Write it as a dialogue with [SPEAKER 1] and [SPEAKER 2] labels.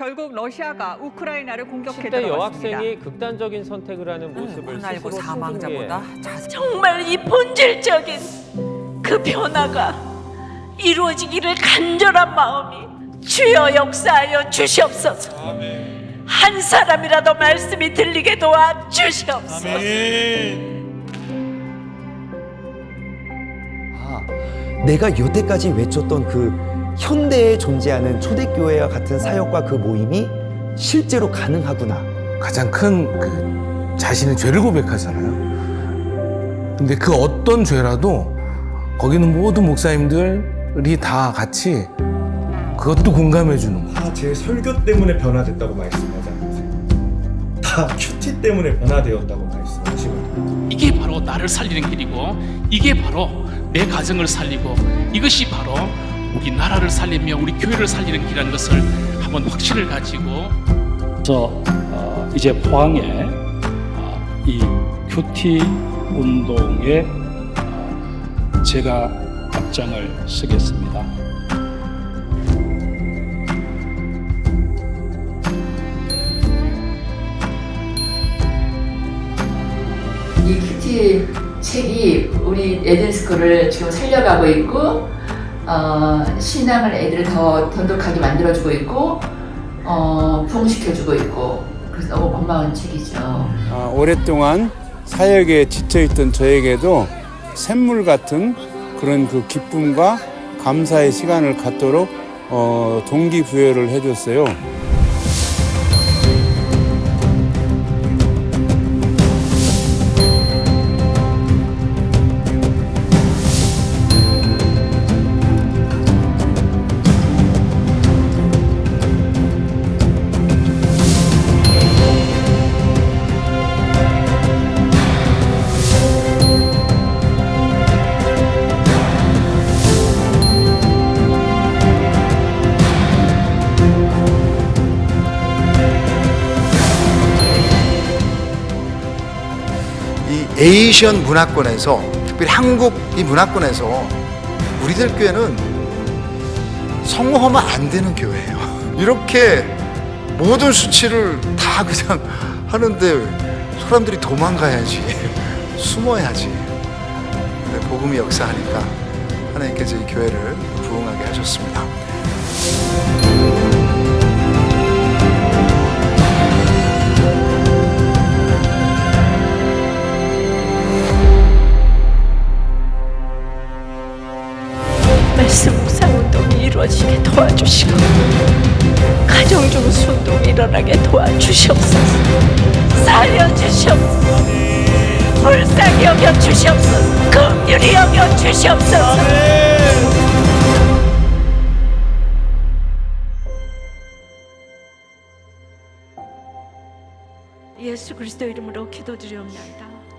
[SPEAKER 1] 결국 러시아가 우크라이나를 공격해
[SPEAKER 2] 10대
[SPEAKER 1] 들어갔습니다.
[SPEAKER 2] 여학생이 극단적인 선택을 하는 모습을
[SPEAKER 3] 코로나19
[SPEAKER 2] 스스로
[SPEAKER 3] 사망자보다
[SPEAKER 4] 정말 이 본질적인 그 변화가 이루어지기를 간절한 마음이 주여 역사하여 주시옵소서. 한 사람이라도 말씀이 들리게 도와 주시옵소서.
[SPEAKER 5] 아, 내가 여태까지 외쳤던 그 현대에 존재하는 초대교회와 같은 사역과 그 모임이 실제로 가능하구나.
[SPEAKER 6] 가장 큰 그 자신의 죄를 고백하잖아요. 근데 그 어떤 죄라도 거기는 모든 목사님들이 다 같이 그것도 공감해 주는 거예요.
[SPEAKER 7] 다 제 설교 때문에 변화됐다고 말씀하지 않으세요? 다 큐티 때문에 변화되었다고 말씀하시거든요.
[SPEAKER 8] 이게 바로 나를 살리는 길이고 이게 바로 내 가정을 살리고 이것이 바로 우리 나라를 살리며 우리 교회를 살리는 길이라는 것을 한번 확신을 가지고
[SPEAKER 9] 그래서 어, 이제 포항에 어, 이 큐티 운동에 어, 제가 앞장을 서겠습니다.
[SPEAKER 10] 이 큐티 책이 우리 에덴스쿨을 지금 살려가고 있고 어, 신앙을 애들을 더 돈독하게 만들어주고 있고 어, 부흥시켜주고 있고 그래서 너무 고마운 책이죠.
[SPEAKER 11] 아, 오랫동안 사역에 지쳐있던 저에게도 샘물 같은 그런 그 기쁨과 감사의 시간을 갖도록 어, 동기부여를 해줬어요.
[SPEAKER 12] 이 에이시언 문화권에서 특별히 한국 이 문화권에서 우리들 교회는 성공하면 안 되는 교회예요. 이렇게 모든 수치를 다 그냥 하는데 사람들이 도망가야지 숨어야지. 근데 복음이 역사하니까 하나님께서 이 교회를 부흥하게 하셨습니다.
[SPEAKER 4] 말씀 묵상 운동이 이루어지게 도와주시고 가정중 순동이 일어나게 도와주시옵소서. 살려주시옵소서. 불쌍히 여겨 주시옵소서. 긍휼히 여겨 주시옵소서. 예수 그리스도 이름으로 기도드리옵나이다.